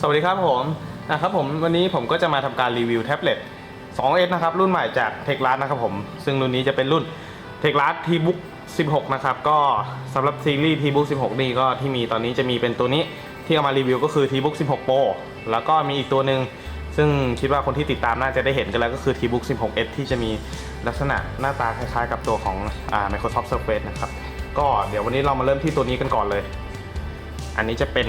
สวัสดีครับผมนะครับผมวันนี้ผมก็จะมาทำการรีวิวแท็บเล็ต 2S นะครับรุ่นใหม่จาก t e c h l a s นะครับผม ซึ่งรุ่นนี้จะเป็นรุ่น t e c h l a s T-Book 16 นะครับ ก็สำหรับซีรีส์ T-Book 16 นี่ก็ที่มีตอนนี้จะมีเป็นตัวนี้ที่เอามารีวิวก็คือ T-Book 16 Pro แล้วก็มีอีกตัวหนึ่งซึ่งคิดว่าคนที่ติดตามน่าจะได้เห็นกันแล้วก็คือ T-Book 16S ที่จะมีลักษณะหน้าตาคล้ายๆ กับตัวของอ่า Microsoft Surface นะครับ ก็เดี๋ยววันนี้เรามาเริ่มที่ตัวนี้กันก่อนเลย อันนี้จะเป็น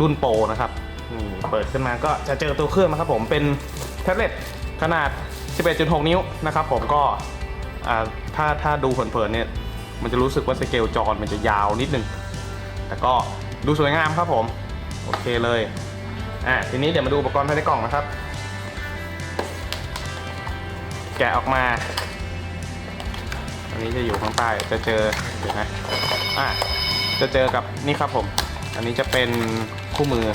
รุ่นโปรนะครับ นี่เปิดขึ้นมาก็จะเจอตัวเครื่องนะครับผมเป็นแท็บเล็ตขนาด 11.6 นิ้วนะครับผมก็ถ้าถ้าดูเผินๆเนี่ยมันจะรู้สึกว่าสเกลจอมันจะยาวนิดนึง แต่ก็ดูสวยงามครับผม โอเคเลยอะทีนี้เดี๋ยวมาดูอุปกรณ์ภายในกล่องนะครับ แกะออกมาอันนี้จะอยู่ข้างใต้จะเจอเดี๋ยวนะอะจะเจอกับนี่ครับผม อันนี้จะเป็นคู่มือ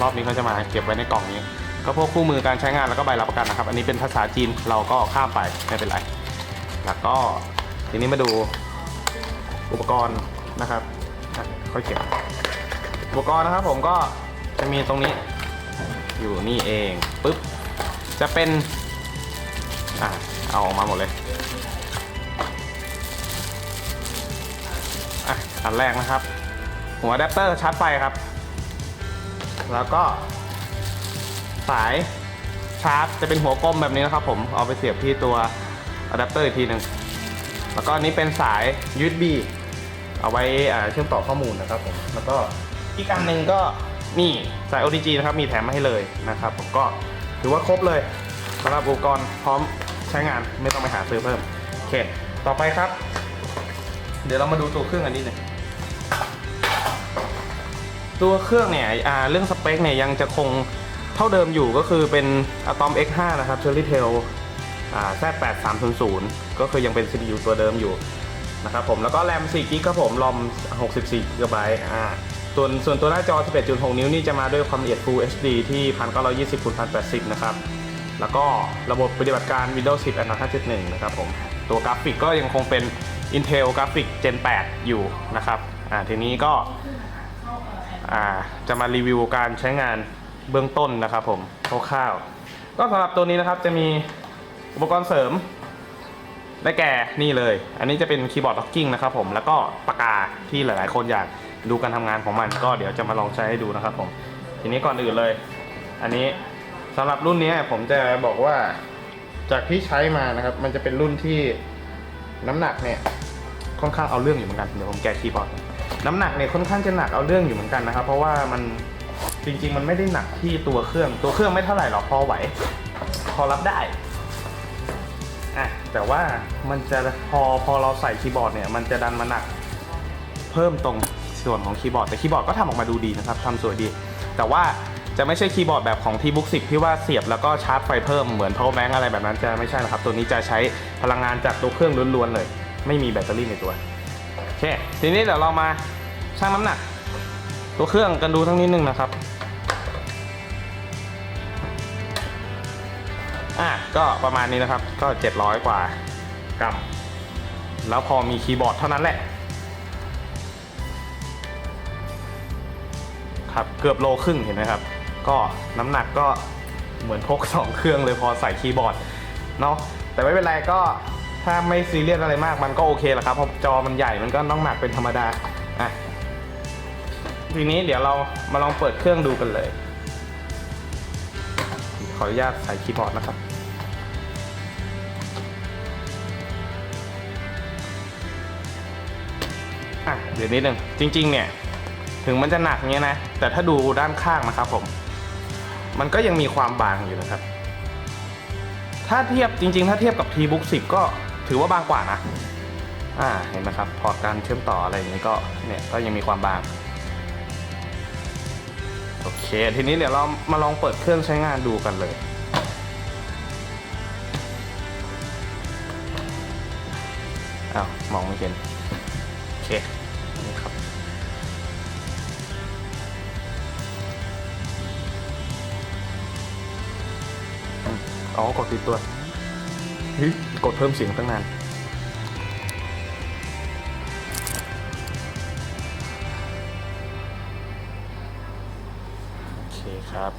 รอบนี้เขาจะมาเก็บไว้ในกล่องนี้ ก็พวกคู่มือการใช้งานแล้วก็ใบรับประกันนะครับ อันนี้เป็นภาษาจีนเราก็ข้ามไปไม่เป็นไร แล้วก็ทีนี้มาดูอุปกรณ์นะครับค่อยเก็บอุปกรณ์นะครับผมก็จะมีตรงนี้อยู่นี่เองปุ๊บจะเป็นอะเอาออกมาหมดเลยอะอันแรกนะครับ หัวอะแดปเตอร์ชาร์จไฟครับ แล้วก็ สายชาร์จจะเป็นหัวกลมแบบนี้นะครับผมเอาไปเสียบที่ตัวอะแดปเตอร์อีกทีหนึ่งแล้วก็อันนี้เป็นสาย USB เอาไว้อ่าเชื่อมต่อข้อมูลนะครับผมแล้วก็อีกอันหนึ่งก็นี่สาย OTG นะครับมีแถมมาให้เลยนะครับผมก็ถือว่าครบเลยสำหรับอุปกรณ์พร้อมใช้งานไม่ต้องไปหาซื้อเพิ่มโอเคต่อไปครับ เดี๋ยวเรามาดูตัวเครื่องอันนี้หน่อย ตัวเครื่องเนี่ยอ่าเรื่องสเปคเนี่ยยังจะคงเท่าเดิมอยู่ก็คือเป็น Atom X5 นะครับ Cherry Tail อ่า Z8300 ก็คือยังเป็น CPU ตัวเดิมอยู่นะครับผมแล้วก็แรม4 g b ครับผมรอม64 g b อ่าส่วนส่วนตัวหน้าจอ 11.6 นิ้วนี่จะมาด้วยความละเอียด Full HD ที่ 1920 x 1080 นะครับ แล้วก็ระบบปฏิบัติการ Windows 10 Android 5.1 นะครับผม ตัวกราฟิกก็ยังคงเป็น Intel Graphic Gen 8 อยู่นะครับ อ่าทีนี้ก็ จะมารีวิวการใช้งานเบื้องต้นนะครับผมคร่าวๆก็สำหรับตัวนี้นะครับจะมีอุปกรณ์เสริมได้แก่นี่เลย อันนี้จะเป็นคีย์บอร์ดล็อกกิ้งนะครับผมแล้วก็ปากกาที่หลายๆ คนอยากดูการทำงานของมัน ก็เดี๋ยวจะมาลองใช้ให้ดูนะครับผมทีนี้ก่อนอื่นเลย อันนี้สำหรับรุ่นนี้ผมจะบอกว่าจากที่ใช้มานะครับ มันจะเป็นรุ่นที่น้ำหนักเนี่ยค่อนข้างเอาเรื่องอยู่เหมือนกันเดี๋ยวผมแกะคีย์บอร์ด น้ำหนักเนี่ยค่อนข้างจะหนักเอาเรื่องอยู่เหมือนกันนะครับ เพราะว่ามันจริง ๆ มันไม่ได้หนักที่ตัวเครื่อง ตัวเครื่องไม่เท่าไหร่หรอกพอไหว พอรับได้อะแต่ว่ามันจะพอพอเราใส่คีย์บอร์ดเนี่ยมันจะดันมาหนักเพิ่มตรงส่วนของคีย์บอร์ดแต่คีย์บอร์ดก็ทำออกมาดูดีนะครับทำสวยดี แต่ว่าจะไม่ใช่คีย์บอร์ดแบบของที่บุ๊กสิที่ว่าเสียบแล้วก็ชาร์จไฟเพิ่มเหมือน power bank อะไรแบบนั้นจะไม่ใช่นะครับ ตัวนี้จะใช้พลังงานจากตัวเครื่องล้วนๆเลย ไม่มีแบตเตอรี่ในตัว เค ทีนี้เดี๋ยวเรามาชั่งน้ำหนัก ตัวเครื่องกันดูทั้งนิดนึงนะครับ อะก็ประมาณนี้นะครับ ก็ 700 กว่ากรัม แล้วพอมีคีย์บอร์ดเท่านั้นแหละ ครับ เกือบโลครึ่งเห็นไหมครับ ก็น้ำหนักก็เหมือนพก 2 เครื่องเลยพอใส่คีย์บอร์ดเนาะ แต่ไม่เป็นไรก็ ถ้าไม่ซีเรียสอะไรมากมันก็โอเคแหละครับเพราะจอมันใหญ่มันก็ต้องหนักเป็นธรรมดาอะทีนี้เดี๋ยวเรามาลองเปิดเครื่องดูกันเลย ขออนุญาตใส่คีย์บอร์ดนะครับ อะเดี๋ยวนิดนึงจริง ๆ เนี่ย ถึงมันจะหนักเงี้ยนะ แต่ถ้าดูด้านข้างนะครับผม มันก็ยังมีความบางอยู่นะครับ ถ้าเทียบจริง ๆ ถ้าเทียบกับ T-Book 10 ก็ ถือว่าบางกว่านะ อ่า เห็นไหมครับ พอร์ตการเชื่อมต่ออะไรอย่างนี้ก็ เนี่ย ก็ยังมีความบาง โอเค ทีนี้เดี๋ยวเรามาลองเปิดเครื่องใช้งานดูกันเลยอ้าวมองไม่เห็น โอเค นี่ครับอืมอ๋อกดติดตัว เฮ้ยกดเพิ่มเสียงตั้งนานโอเคครับ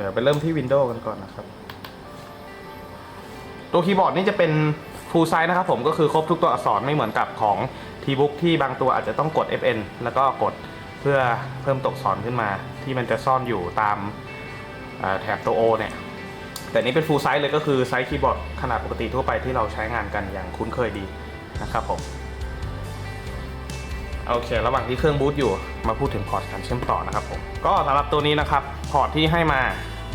เดี๋ยวไปเริ่มที่ Windows กันก่อนนะครับ ตัวคีย์บอร์ดนี่จะเป็น full size นะครับผมก็คือครบทุกตัวอักษรไม่เหมือนกับของ T-Book ที่บางตัวอาจจะต้องกด FN แล้วก็กดเพื่อเพิ่มตัวอักษรขึ้นมา ที่มันจะซ่อนอยู่ตามแถบตัว O เนี่ย แต่นี้เป็น full size เลยก็คือไซส์คีย์บอร์ดขนาดปกติทั่วไปที่เราใช้งานกันอย่างคุ้นเคยดีนะครับผมโอเค ระหว่างที่เครื่องบูตอยู่มาพูดถึงพอร์ตการเชื่อมต่อนะครับผมก็สำหรับตัวนี้นะครับพอร์ตที่ให้มา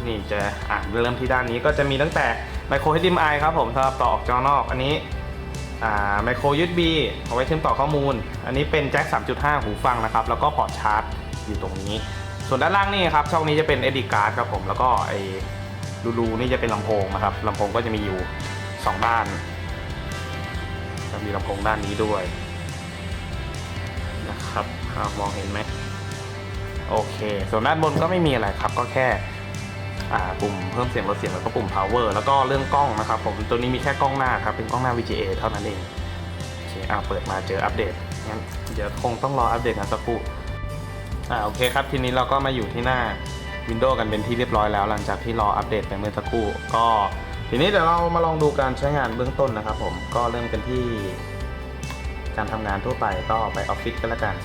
นี่จะอ่านเริ่มที่ด้านนี้ก็จะมีตั้งแต่ micro HDMI ครับผมสำหรับต่อออกจอนอกอันนี้อ่า micro USB เอาไว้เชื่อมต่อข้อมูล อันนี้เป็นแจ็ค 3.5 หูฟังนะครับ แล้วก็พอร์ตชาร์จอยู่ตรงนี้ ส่วนด้านล่างนี่ครับ ช่องนี้จะเป็น SD card ครับผม แล้วก็ไอ รูรูนี่จะเป็นลำโพงนะครับลำโพงก็จะมีอยู่ 2 ด้านจะมีลำโพงด้านนี้ด้วยนะครับอมองเห็นไหมโอเค ส่วนด้านบนก็ไม่มีอะไรครับ ก็แค่ปุ่มเพิ่มเสียงลดเสียงแล้วก็ปุ่ม power แล้วก็เรื่องกล้องนะครับ ผมตัวนี้มีแค่กล้องหน้าครับ เป็นกล้องหน้า VGA เท่านั้นเองโอเคอ่าเปิดมาเจออัปเดตงั้นเดี๋ยวคงต้องรออัปเดตกันสักครู่อ่าโอเคครับ ทีนี้เราก็มาอยู่ที่หน้า Windows กันเป็นที่เรียบร้อยแล้วหลังจากที่รออัปเดตไปเมื่อสักครู่ ก็ทีนี้เดี๋ยวเรามาลองดูการใช้งานเบื้องต้นนะครับผมก็เริ่มกันที่ การทำงานทั่วไปก็ไปออฟฟิศกันแล้วกัน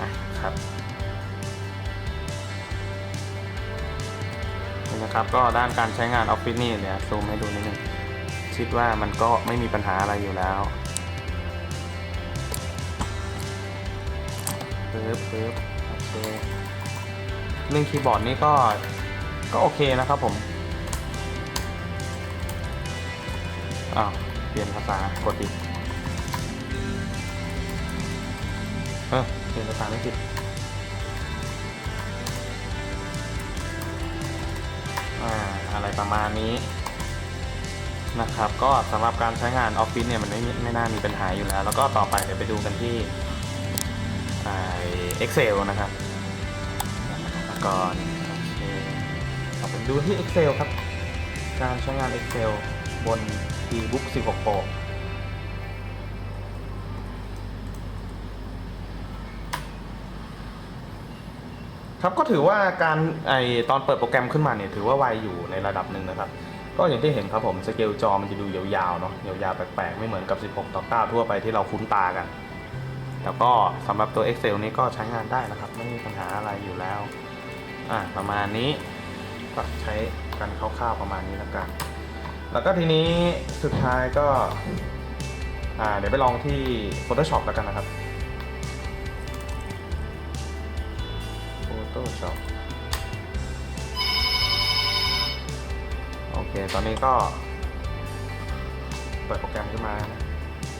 อะครับนี่นะครับก็ด้านการใช้งานออฟฟิศนี่เดี๋ยซูมให้ดูนิดนึงคิดว่ามันก็ไม่มีปัญหาอะไรอยู่แล้ว ปึ๊บปึ๊บโอเคเรื่องคีย์บอร์ดนี่ก็ก็โอเคนะครับผมอ้าวเปลี่ยนภาษากดผิดเออเปลี่ยนภาษาไม่ผิดอ่าอะไรประมาณนี้นะครับ ก็สำหรับการใช้งานออฟฟิศเนี่ยมันไม่ไม่น่ามีปัญหาอยู่แล้ว แล้วก็ต่อไปเดี๋ยวไปดูกันที่ ไอ Excel นะครับก่อนโอเคเราไปดูที่ Excel ครับ การใช้งาน Excel บน e-book 16 Pro ครับก็ถือว่าการไอตอนเปิดโปรแกรมขึ้นมาเนี่ยถือว่าไวอยู่ในระดับหนึ่งนะครับ ก็อย่างที่เห็นครับผมสเกลจอมันจะดูยาวๆเนาะยาวๆแปลกๆ ไม่เหมือนกับ 16 ต่อ 9 ทั่วไปที่เราคุ้นตากัน แล้วก็สำหรับตัว Excel นี้ก็ใช้งานได้นะครับ ไม่มีปัญหาอะไรอยู่แล้วอ่าประมาณนี้ก็ใช้กันคร่าวๆประมาณนี้แล้วกัน แล้วก็ทีนี้สุดท้ายก็อ่าเดี๋ยวไปลองที่ Photoshop แล้วกันนะครับ Photoshop โอเค ตอนนี้ก็เปิดโปรแกรมขึ้นมานะ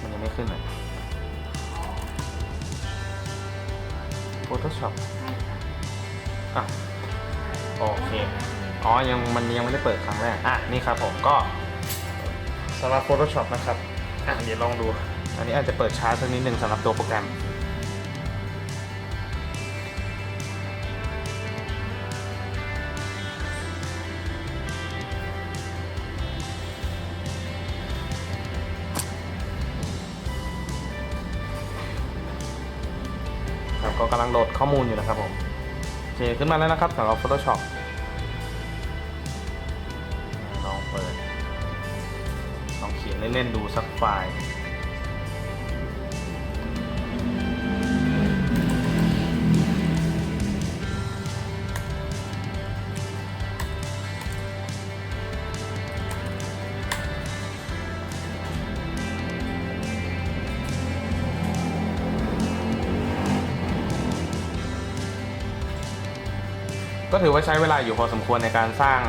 มันยังไม่ขึ้นเลย Photoshop อะโอเค อ๋อ ยังมันยังไม่ได้เปิดครั้งแรก อะ นี่ครับผมก็สำหรับ Photoshop นะครับ อะ เดี๋ยวลองดู อันนี้อาจจะเปิดช้าสักนิดหนึ่งสำหรับตัวโปรแกรม ก็กำลังโหลดข้อมูลอยู่นะครับผมโอเคขึ้นมาแล้วนะครับสำหรับ Photoshop ลองเปิด ลองเขียนเล่นๆดูสักไฟล์ ก็ถือว่าใช้เวลาอยู่พอสมควรในการสร้าง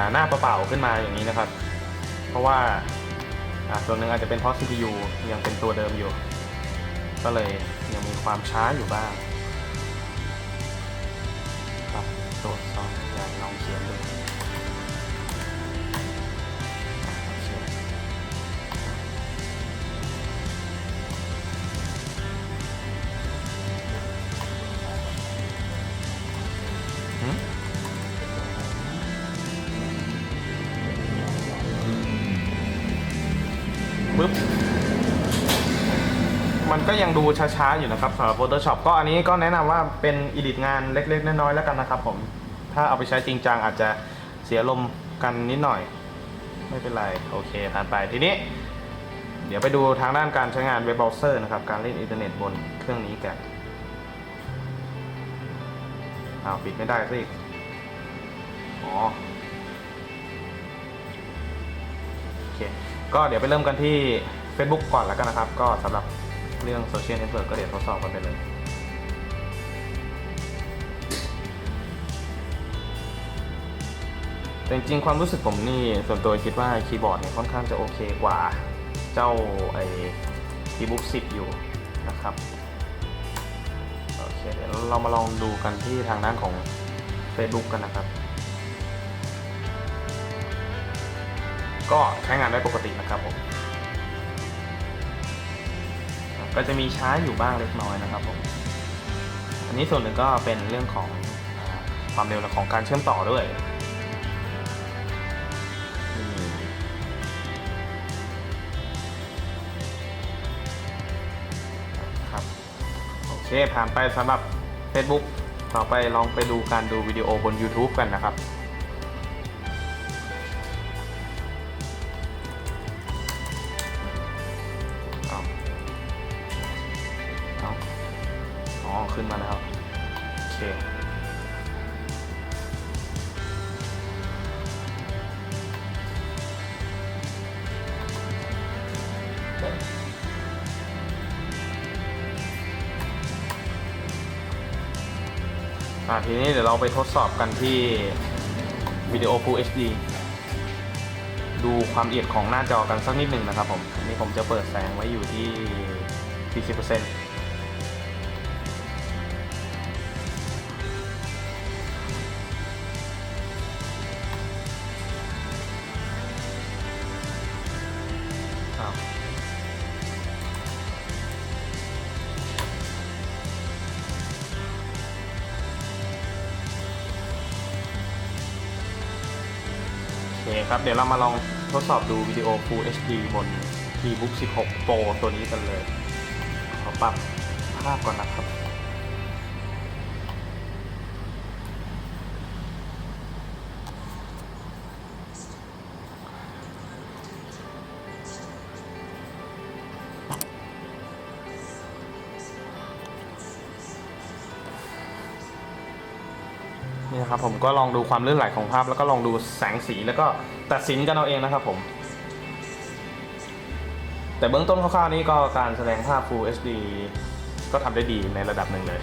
าหน้าเปล่าขึ้นมาอย่างนี้นะครับ เพราะว่าอ่าส่วนหนึ่งอาจจะเป็นเพราะ CPU ยังเป็นตัวเดิมอยู่ ก็เลยยังมีความช้าอยู่บ้างครับตรวจสอบอย่างลองเขียนดู มันก็ยังดูช้าๆอยู่นะครับสำหรับ Photoshop ก็อันนี้ก็แนะนำว่าเป็นอีดิทงานเล็กๆ น้อยๆแล้วกันนะครับผมถ้าเอาไปใช้จริงจังอาจจะเสียลมณ์กันนิดหน่อย ไม่เป็นไร โอเคผ่านไปทีนี้ เดี๋ยวไปดูทางด้านการใช้งานเว็บเบราว์เซอร์นะครับ การเล่นอินเทอร์เน็ตบนเครื่องนี้กันอ้าวปิดไม่ได้สิอ๋อโอเคก็เดี๋ยวไปเริ่มกันที่ Facebook ก่อนแล้วกันนะครับ ก็สำหรับ เรื่องโซเชียลเน็ตเวิร์กก็เดี๋ยวทดสอบกันไปเลยแต่จริงๆความรู้สึกผมนี่ส่วนตัวคิดว่าคีย์บอร์ดเนี่ยค่อนข้างจะโอเคกว่าเจ้าไอ้คีย์บุ๊ก10อยู่นะครับโอเคเดี๋ยวเรามาลองดูกันที่ทางด้านของ Facebook กันนะครับ ก็ใช้งานได้ปกตินะครับผม ก็จะมีช้าอยู่บ้างเล็กน้อยนะครับผม อันนี้ส่วนหนึ่งก็เป็นเรื่องของความเร็วของการเชื่อมต่อด้วยครับโอเคผ่านไปสำหรับ Facebook ต่อไปลองไปดูการดูวิดีโอบน YouTube กันนะครับ ทีนี้เดี๋ยวเราไปทดสอบกันที่วิดีโอ Full HD ดูความละเอียดของหน้าจอกันสักนิดหนึ่งนะครับผม อันนี้ผมจะเปิดแสงไว้อยู่ที่ 40% เครับ เดี๋ยวเรามาลองทดสอบดูวิดีโอ Full HD บน T-Book 16 Pro ตัวนี้กันเลย ขอปรับภาพก่อนนะครับ นะครับผมก็ลองดูความลื่นไหลของภาพ แล้วก็ลองดูแสงสีแล้วก็ตัดสินกันเอาเองนะครับผม แต่เบื้องต้นคร่าวๆนี้ก็การแสดงภาพ Full HD ก็ทำได้ดีในระดับหนึ่งเลย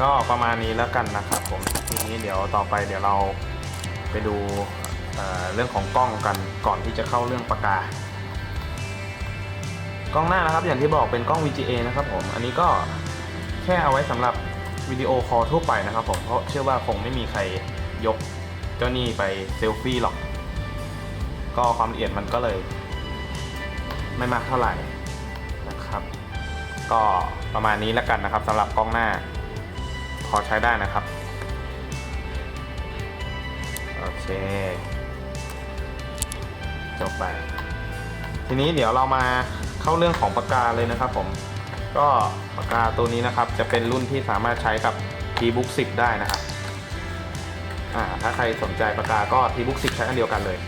ก็ประมาณนี้แล้วกันนะครับผมทีนี้เดี๋ยวต่อไปเดี๋ยวเราไปดูเเรื่องของกล้องกันก่อนที่จะเข้าเรื่องปากกากล้องหน้านะครับอย่างที่บอกเป็นกล้อง VGA นะครับผมอันนี้ก็แค่เอาไว้สำหรับวิดีโอคอลทั่วไปนะครับผมเพราะเชื่อว่าคงไม่มีใครยกเจ้านี่ไปเซลฟี่หรอก ก็ความละเอียดมันก็เลย ไม่มากเท่าไหร่นะครับ ก็ประมาณนี้แล้วกันนะครับสำหรับกล้องหน้า พอใช้ได้นะครับ โอเค จบไป ทีนี้เดี๋ยวเรามาเข้าเรื่องของปากกาเลยนะครับผม ก็ปากกาตัวนี้นะครับ จะเป็นรุ่นที่สามารถใช้กับ T-Book 10 ได้นะครับถ้าใครสนใจปากกาก็ T-Book 10 ใช้กันเดียวกันเลย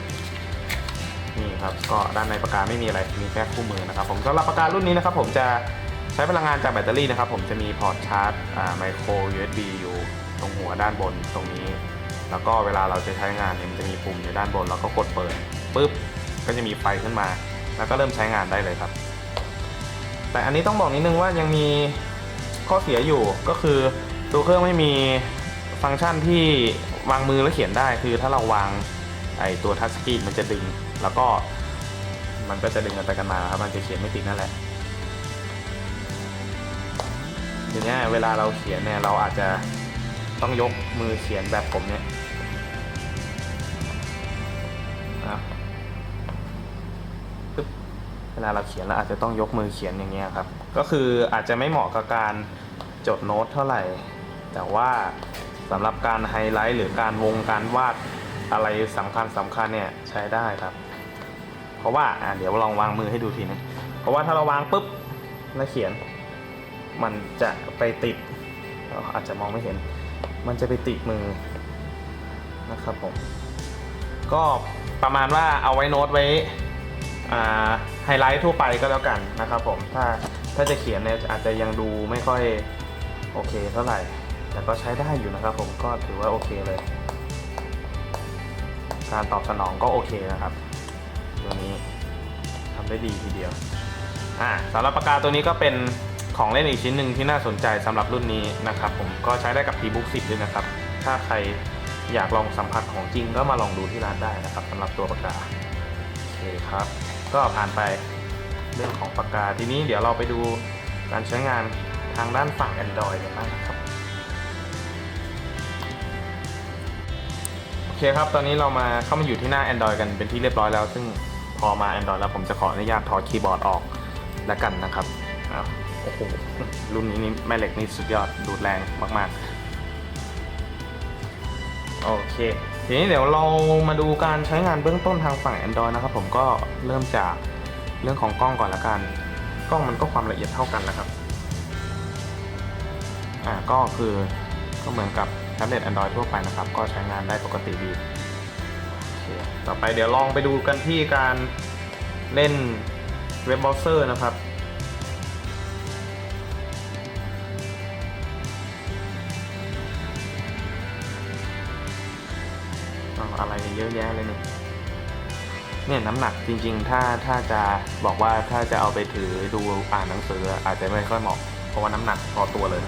นี่ครับก็ด้านในปากกาไม่มีอะไรมีแค่คู่มือนะครับ ผมสำหรับปากการุ่นนี้นะครับ ผมจะ ใช้พลังงานจากแบตเตอรี่นะครับผมจะมีพอร์ตชาร์จไมโคร USB อยู่ตรงหัวด้านบนตรงนี้ แล้วก็เวลาเราจะใช้งานเนี่ยมันจะมีปุ่มอยู่ด้านบน แล้วก็กดเปิดปุ๊บก็จะมีไฟขึ้นมา แล้วก็เริ่มใช้งานได้เลยครับ แต่อันนี้ต้องบอกนิดนึงว่ายังมีข้อเสียอยู่ก็คือตัวเครื่องไม่มีฟังก์ชันที่วางมือแล้วเขียนได้ คือถ้าเราวางไอตัวทัชสกรีนมันจะดึง แล้วก็มันก็จะดึงกันไปกันมาครับมันจะเขียนไม่ติดนั่นแหละ ทีเนี้ยเวลาเราเขียนเนี่ยเราอาจจะต้องยกมือเขียนแบบผมเนี่ยนะปึ๊บเวลาเราเขียนเราอาจจะต้องยกมือเขียนอย่างเงี้ยครับ ก็คืออาจจะไม่เหมาะกับการจดโน้ตเท่าไหร่ แต่ว่าสำหรับการไฮไลท์หรือการวงการวาดอะไรสำคัญสำคัญเนี่ยใช้ได้ครับ เพราะว่าอ่าเดี๋ยวลองวางมือให้ดูทีนึงเพราะว่าถ้าเราวางปุ๊บแล้วเขียน มันจะไปติดอาจจะมองไม่เห็น มันจะไปติดมือนะครับผม ก็ประมาณว่าเอาไว้โน้ตไว้ไฮไลท์ทั่วไปก็แล้วกันนะครับผม ถ้าถ้าจะเขียนเนี่ยอาจจะยังดูไม่ค่อยโอเคเท่าไหร่ แต่ก็ใช้ได้อยู่นะครับผมก็ถือว่าโอเคเลย การตอบสนองก็โอเคนะครับ ตัวนี้ทำได้ดีทีเดียวอ่าสำหรับปากกาตัวนี้ก็เป็น ของเล่นอีกชิ้นหนึ่งที่น่าสนใจสำหรับรุ่นนี้นะครับผมก็ใช้ได้กับ T-Book 10 ด้วยนะครับ ถ้าใครอยากลองสัมผัสของจริงก็มาลองดูที่ร้านได้นะครับสำหรับตัวปากกาโอเคครับ ก็ผ่านไปเรื่องของปากกาทีนี้เดี๋ยวเราไปดูการใช้งานทางด้านฝั่ง Android กันบ้างนะครับโอเคครับ ตอนนี้เรามาเข้ามาอยู่ที่หน้า Android กันเป็นที่เรียบร้อยแล้ว ซึ่งพอมา Android แล้วผมจะขออนุญาตถอดคีย์บอร์ดออกแล้วกันนะครับ โอ้โหรุ่นนี้นี่แม่เหล็กนี่สุดยอดดูดแรงมากๆ โอเค ทีนี้เดี๋ยวเรามาดูการใช้งานเบื้องต้นทางฝั่ง Android นะครับผมก็เริ่มจากเรื่องของกล้องก่อนละกัน กล้องมันก็ความละเอียดเท่ากันนะครับ อ่าก็คือก็เหมือนกับแท็บเล็ต Android ทั่วไปนะครับ ก็ใช้งานได้ปกติดีต่อไปเดี๋ยวลองไปดูกันที่การเล่นเว็บเบราว์เซอร์นะครับ อะไรเยอะแยะเลยเนี่ยเนี่ยน้ำหนักจริง ๆ ถ้าถ้าจะบอกว่าถ้าจะเอาไปถือดูอ่านหนังสือ อาจจะไม่ค่อยเหมาะเพราะว่าน้ำหนักพอตัวเลย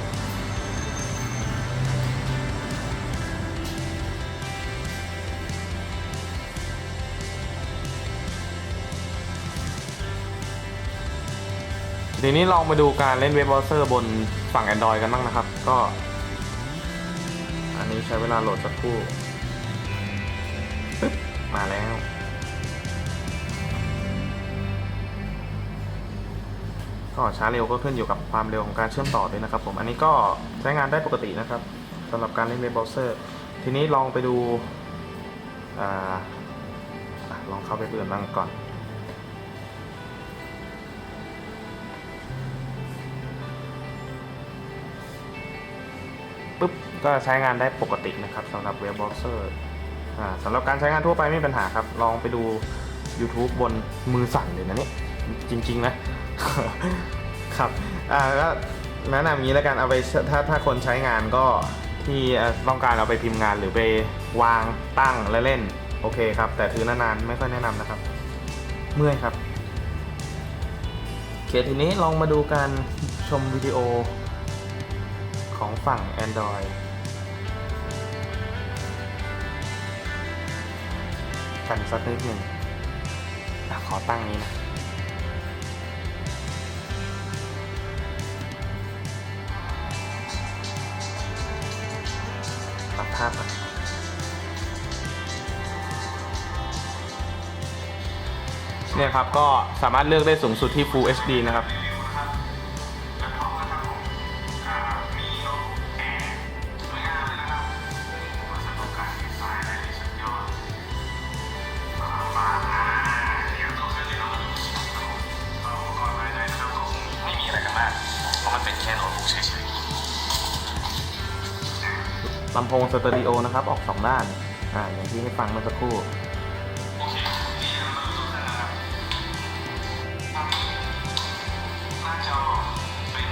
ทีนี้ลองมาดูการเล่นเว็บเบราว์เซอร์บนฝั่ง Android กันบ้างนะครับ ก็ อันนี้ใช้เวลาโหลดสักครู่ มาแล้ว ก็ช้าเร็วก็ขึ้นอยู่กับความเร็วของการเชื่อมต่อด้วยนะครับผม อันนี้ก็ใช้งานได้ปกตินะครับสำหรับการเล่นเว็บเบราว์เซอร์ ทีนี้ลองไปดูอลองเข้าไปเปิดบ้างก่อนปุ๊บก็ใช้งานได้ปกตินะครับสำหรับเว็บเบราว์เซอร์ สำหรับการใช้งานทั่วไปไม่มีปัญหาครับ ลองไปดู YouTube บนมือสั่นเลยนะเนี่ยจริง ๆ นะ ครับอ่าก็แนะนำอย่างนี้แล้วกันเอาไปถ้าถ้าคนใช้งานก็ที่ต้องการเอาไปพิมพ์งานหรือไปวางตั้งและเล่น โอเคครับ แต่ถือนานๆไม่ค่อยแนะนำนะครับ เมื่อยครับโอเคทีนี้ลองมาดูการชมวิดีโอของฝั่ง Android กันสักนิดหนึ่งอขอตั้งนี้นะ ปรับภาพก่อนเนี่ยครับ ก็สามารถเลือกได้สูงสุดที่ Full HD นะครับ งสเตอริโอนะครับ ออกสองด้าน อ่า อย่างที่ให้ฟังเมื่อสักครู่หน้าจอเป็น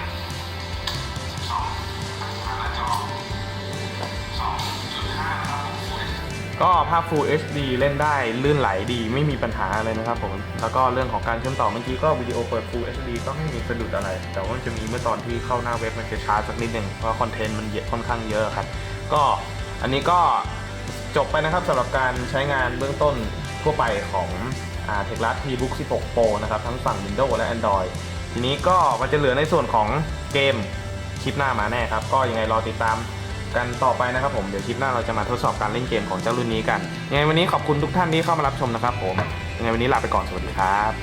12หน้าจอ2.5นะครับผม Full HD ก็ภาพ Full HD เล่นได้ลื่นไหลดีไม่มีปัญหาอะไรนะครับผม แล้วก็เรื่องของการเชื่อมต่อเมื่อกี้ก็วิดีโอเปิด Full HD ก็ไม่มีสะดุดอะไร แต่ว่ามันจะมีเมื่อตอนที่เข้าหน้าเว็บมันจะช้าสักนิดหนึ่งเพราะคอนเทนต์มันเยอะค่อนข้างเยอะครับ ก็อันนี้ก็จบไปนะครับสำหรับการใช้งานเบื้องต้นทั่วไปของเทคลัส T-Book 16 Pro นะครับ ทั้งฝั่ง Windows และ Android ทีนี้ก็มันจะเหลือในส่วนของเกมคลิปหน้ามาแน่ครับ ก็ยังไงรอติดตามกันต่อไปนะครับผม เดี๋ยวคลิปหน้าเราจะมาทดสอบการเล่นเกมของเจ้ารุ่นนี้กันยังไงวันนี้ขอบคุณทุกท่านที่เข้ามารับชมนะครับผมยังไงวันนี้ลาไปก่อนสวัสดีครับ